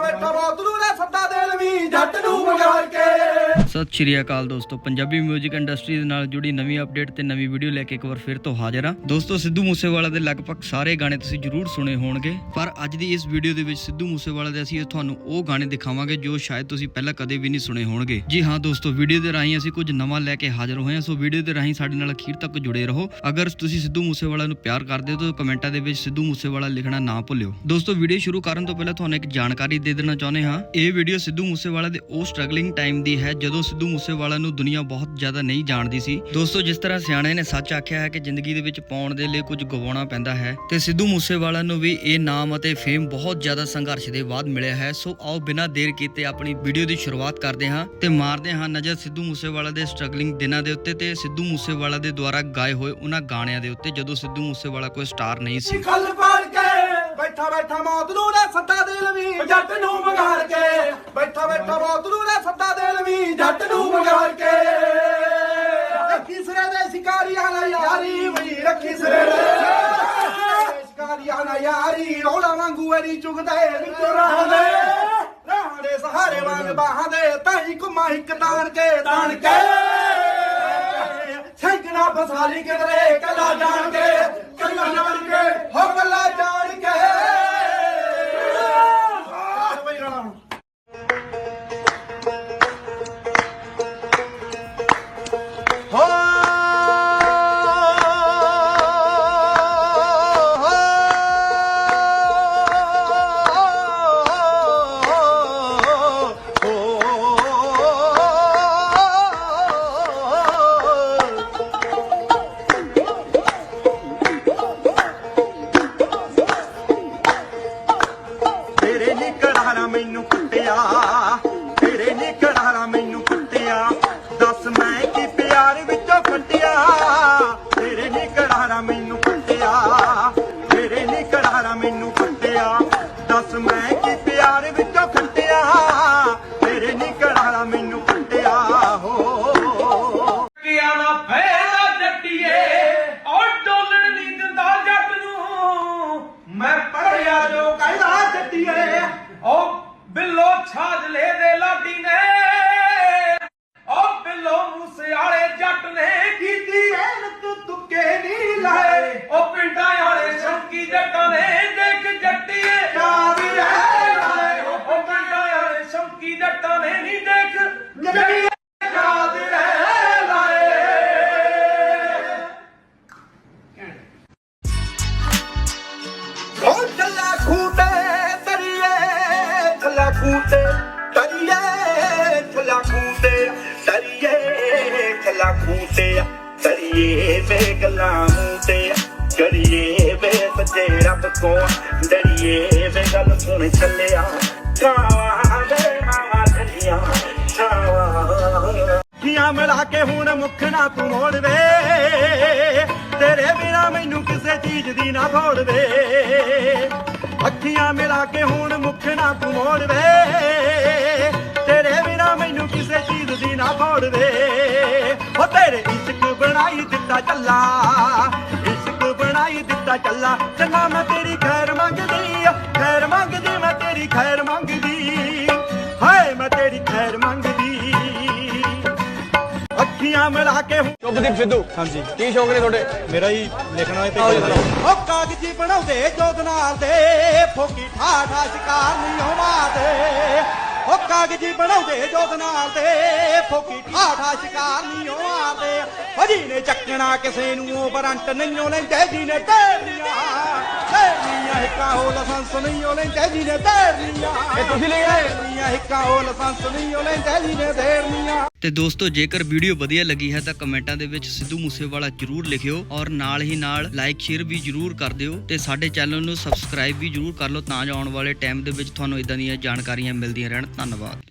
ਬੈਠਾ ਮੌਤ ਨੂੰ ਨਾ ਸੱਦਾ ਦੇਣ ਵੀ ਜੱਟ ਨੂੰ ਸਤਿ ਸ਼੍ਰੀ ਅਕਾਲ ਦੋਸਤੋ। ਪੰਜਾਬੀ 뮤직 ਇੰਡਸਟਰੀ ਦੇ ਨਾਲ ਜੁੜੀ ਨਵੀਂ ਅਪਡੇਟ ਤੇ ਨਵੀਂ ਵੀਡੀਓ ਲੈ ਕੇ ਇੱਕ ਵਾਰ ਫਿਰ ਤੋਂ ਹਾਜ਼ਰ ਹਾਂ। ਦੋਸਤੋ, ਸਿੱਧੂ ਮੂਸੇਵਾਲਾ ਦੇ ਲਗਭਗ ਸਾਰੇ ਗਾਣੇ ਤੁਸੀਂ ਜ਼ਰੂਰ ਸੁਣੇ ਹੋਣਗੇ, ਪਰ ਅੱਜ ਦੀ ਇਸ ਵੀਡੀਓ ਦੇ ਵਿੱਚ ਸਿੱਧੂ ਮੂਸੇਵਾਲਾ ਦੇ ਅਸੀਂ ਤੁਹਾਨੂੰ ਉਹ ਗਾਣੇ ਦਿਖਾਵਾਂਗੇ ਜੋ ਸ਼ਾਇਦ ਤੁਸੀਂ ਪਹਿਲਾਂ ਕਦੇ ਵੀ ਨਹੀਂ ਸੁਣੇ ਹੋਣਗੇ। ਜੀ ਹਾਂ ਦੋਸਤੋ ਵੀਡੀਓ ਦੇ ਰਾਹੀਂ ਅਸੀਂ ਕੁਝ ਨਵਾਂ ਲੈ ਕੇ ਹਾਜ਼ਰ ਹੋਏ ਹਾਂ, ਸੋ ਵੀਡੀਓ ਦੇ ਰਾਹੀਂ ਸਾਡੇ ਨਾਲ ਅਖੀਰ ਤੱਕ ਜੁੜੇ ਰਹੋ। ਅਗਰ ਤੁਸੀਂ ਸਿੱਧੂ ਮੂਸੇਵਾਲਾ ਨੂੰ ਪਿਆਰ ਕਰਦੇ ਹੋ, ਤਾਂ ਕਮੈਂਟਾਂ ਦੇ ਵਿੱਚ ਸਿੱਧੂ ਮੂਸੇਵਾਲਾ ਲਿਖਣਾ ਨਾ ਭੁੱਲਿਓ। ਦੋਸਤੋ ਵੀਡੀਓ ਸ਼ੁਰੂ ਕਰਨ ਤੋਂ ਪਹਿਲਾਂ ਤੁਹਾਨੂੰ ਇੱਕ ਜਾਣਕਾਰੀ ਦੇ ਦੇਣਾ ਚਾਹੁੰਦੇ ਹਾਂ। ਇਹ ਵੀਡੀਓ ਸਿੱਧੂ ਮੂਸੇਵਾਲਾ ਦੇ ਉਹ ਸਟਰਗਲਿੰਗ ਟਾਈਮ ਦੀ ਹੈ, ਜਦੋਂ ਸਿੱਧੂ ਮੂਸੇਵਾਲਾ ਨੂੰ ਦੁਨੀਆ ਬਹੁਤ ਜ਼ਿਆਦਾ ਨਹੀਂ ਜਾਣਦੀ ਸੀ। ਦੋਸਤੋ, ਜਿਸ ਤਰ੍ਹਾਂ ਸਿਆਣੇ ਨੇ ਸੱਚ ਆਖਿਆ ਹੈ ਕਿ ਜ਼ਿੰਦਗੀ ਦੇ ਵਿੱਚ ਪਾਉਣ ਦੇ ਲਈ ਕੁਝ ਗਵਾਉਣਾ ਪੈਂਦਾ ਹੈ, ਤੇ ਸਿੱਧੂ ਮੂਸੇਵਾਲਾ ਨੂੰ ਵੀ ਇਹ ਨਾਮ ਅਤੇ ਫੇਮ ਬਹੁਤ ਜ਼ਿਆਦਾ ਸੰਘਰਸ਼ ਦੇ ਬਾਅਦ ਮਿਲਿਆ ਹੈ। ਸੋ ਆਓ ਬਿਨਾਂ ਦੇਰ ਕੀਤੇ ਆਪਣੀ ਵੀਡੀਓ ਦੀ ਸ਼ੁਰੂਆਤ ਕਰਦੇ ਹਾਂ ਤੇ ਮਾਰਦੇ ਹਾਂ ਨਜ਼ਰ ਸਿੱਧੂ ਮੂਸੇਵਾਲਾ ਦੇ ਸਟਰਗਲਿੰਗ ਦਿਨਾਂ ਦੇ ਉੱਤੇ ਤੇ ਸਿੱਧੂ ਮੂਸੇਵਾਲਾ ਦੇ ਦੁਆਰਾ ਗਾਏ ਹੋਏ ਉਹਨਾਂ ਗਾਣਿਆਂ ਦੇ ਉੱਤੇ, ਜਦੋਂ ਸਿੱਧੂ ਮੂਸੇਵਾਲਾ ਕੋਈ ਸਟਾਰ ਨਹੀਂ ਸੀ। ਖੱਲ ਪਾੜ ਕੇ ਬੈਠਾ ਬੈਠਾ ਮੌਤ ਨੂੰ ਨਾ ਸੱਦਾ ਦੇ ਲਵੀ ਜੱਟ ਨੂੰ ਮਗਾਰ ਕੇ ਬੈਠਾ ਬੈਠਾ ਮੌਤ ਨੂੰ ਨਾ ਸੱਦਾ ਦੇ ਲਵੀ ਜੱਟ ਨੂੰ ਮਗਾਰ ਕੇ ਰੱਖੀ ਸਿਰੇ ਦੇ ਸ਼ਿਕਾਰੀਆਂ ਨਾਲ ਯਾਰੀ ਵਈ ਰੱਖੀ ਸਿਰੇ ਦੇ ਸ਼ਿਕਾਰੀਆਂ ਯਾਰੀ ਰੋਲਾ ਵਾਂਗੂ ਐਰੀ ਚੁਗਦੇ ਵਿੱਚੋਂ ਰਾਹ ਦੇ। ਰਾਹ ਦੇ ਸਹਾਰੇ ਵਾਂਗ ਬਾਹਾਂ ਦੇ ਤਾਈ ਕੁਮਾ ਇੱਕ ਤਾਣ ਕੇ ਤਾਣ ਕੇ। ਸੈਂਕੜਾ ਫਸਾਲੀ ਕਿਧਰੇ ਕੱਲਾ ਜਾਣ ਕੇ ਕੱਲਾ ਜਾਣ ਕੇ। ਹੋ ਕੱਲਾ ਜਾਣ ਦੱਸ ਮੈਂ ਕੀ ਪਿਆਰ ਵਿੱਚੋਂ ਫਟਿਆ ਤੇਰੇ ਨੀ ਕਰਾਰਾ ਮੈਨੂੰ ਕੁੱਟਿਆ। ਤੇਰੇ ਨੀ ਕਰਾਰਾ ਮੈਨੂੰ ਦੇਖ ਜੱਟੀਏ ਯਾਦ ਰਹਿ ਲਾਏ ਹੋ ਚੱਲਾ ਖੂਟੇ ਤਰੀਏ ਚੱਲਾ ਖੂਟੇ ਤਰੀਏ ਚੱਲਾ ਖੂਟੇ ਤਰੀਏ ਚੱਲਾ ਖੂਟੇ ਤਰੀਏ ਵੇ ਗੱਲਾਂ ਮੂਟੇ ਕਰੀਏ ਵੇ ਬੱਚੇ ਰੱਬ ਕੋ ਡਰੀਏ ਵੇ ਗੱਲ ਸੁਣ ਚੱਲਿਆ ਕਾਵਾ ਮਿਲਾ ਕੇ ਹੁਣ ਮੁੱਖ ਨਾ ਤੂੰ ਮੋੜ ਵੇ। ਤੇਰੇ ਬਿਨਾ ਮੈਨੂੰ ਕਿਸੇ ਚੀਜ਼ ਦੀ ਨਾ ਥੋੜ ਵੇ। ਅੱਖੀਆਂ ਮਿਲਾ ਕੇ ਹੁਣ ਮੁੱਖ ਨਾ ਤੂੰ ਮੋੜ ਵੇ। ਤੇਰੇ ਬਿਨਾ ਮੈਨੂੰ ਕਿਸੇ ਚੀਜ਼ ਦੀ ਨਾ ਥੋੜ ਵੇ। ਉਹ ਤੇਰੇ ਇਸ਼ਕ ਬਣਾਈ ਦਿੱਤਾ ਚੱਲਾ, ਇਸ਼ਕ ਬਣਾਈ ਦਿੱਤਾ ਚੱਲਾ। ਚੰਗਾ ਮੈਂ ਅੱਖੀਆਂ ਮਿਲਾ ਕੇ ਸ਼ੁਭਦੀਪ ਸਿੱਧੂ। ਹਾਂਜੀ। ਕੀ ਸ਼ੌਂਕ ਨੇ ਤੁਹਾਡੇ? ਮੇਰਾ ਹੀ ਲਿਖਣਾ ਤੇ ਜੀ। ਸੁਣਾਓ। ਉਹ ਕਾਗਜ਼ੀ ਬਣਾਉਂਦੇ ਨਾਲ ਦੇ ਫੋਕੀ ਠਾਠਾ ਸ਼ਿਕਾਰ ਨਹੀਂ ਹੋਵਾਦੇ ਉਹ ਕਾਗਜ਼ੀ ਬਣਾਉਂਦੇ ਨਾਲ ਦੇ ਫੋਕੀ ਠਾਠਾ ਸ਼ਿਕਾਰ ਨਹੀਂ ਹੋਵਾਦੇ ਜੀ ਨੇ ਚੱਕਣਾ ਕਿਸੇ ਨੂੰ ਉਹ ਬਰੰਟ ਨਹੀਂ ਉਹ ਲੈਂਦੇ ਜੀ ਨੇ ਤੇਰੀਆਂ ਤੇਰੀਆਂ ਹਿੱਕਾਂ ਉਹ ਲਾਇਸੈਂਸ ਨਹੀਂ ਉਹ ਲੈਂਦੇ ਜੀ ਨੇ ਤੇਰੀਆਂ ਇਹ ਤੁਸੀਂ ਲੈ ਆਏ? ਤੇਰੀਆਂ ਹਿੱਕਾਂ ਉਹ ਲਾਇਸੈਂਸ ਨਹੀਂ ਉਹ ਲੈਂਦੇ ਜੀ ਨੇ ਤੇਰੀਆਂ ਤੇ ਦੋਸਤੋ ਜੇਕਰ ਵੀਡੀਓ ਵਧੀਆ ਲੱਗੀ ਹੈ ਤਾਂ ਕਮੈਂਟਾਂ ਦੇ ਵਿੱਚ ਸਿੱਧੂ ਮੂਸੇਵਾਲਾ ਜਰੂਰ ਲਿਖਿਓ ਔਰ ਨਾਲ ਹੀ ਨਾਲ ਲਾਈਕ ਸ਼ੇਅਰ ਵੀ ਜਰੂਰ ਕਰ ਦਿਓ ਤੇ ਸਾਡੇ ਚੈਨਲ ਨੂੰ ਸਬਸਕ੍ਰਾਈਬ ਵੀ ਜਰੂਰ ਕਰ ਲਓ ਤਾਂ ਜੋ ਆਉਣ ਵਾਲੇ ਟਾਈਮ ਦੇ ਵਿੱਚ ਤੁਹਾਨੂੰ ਇਦਾਂ ਦੀਆਂ ਜਾਣਕਾਰੀਆਂ ਮਿਲਦੀਆਂ ਰਹਿਣ। ਧੰਨਵਾਦ।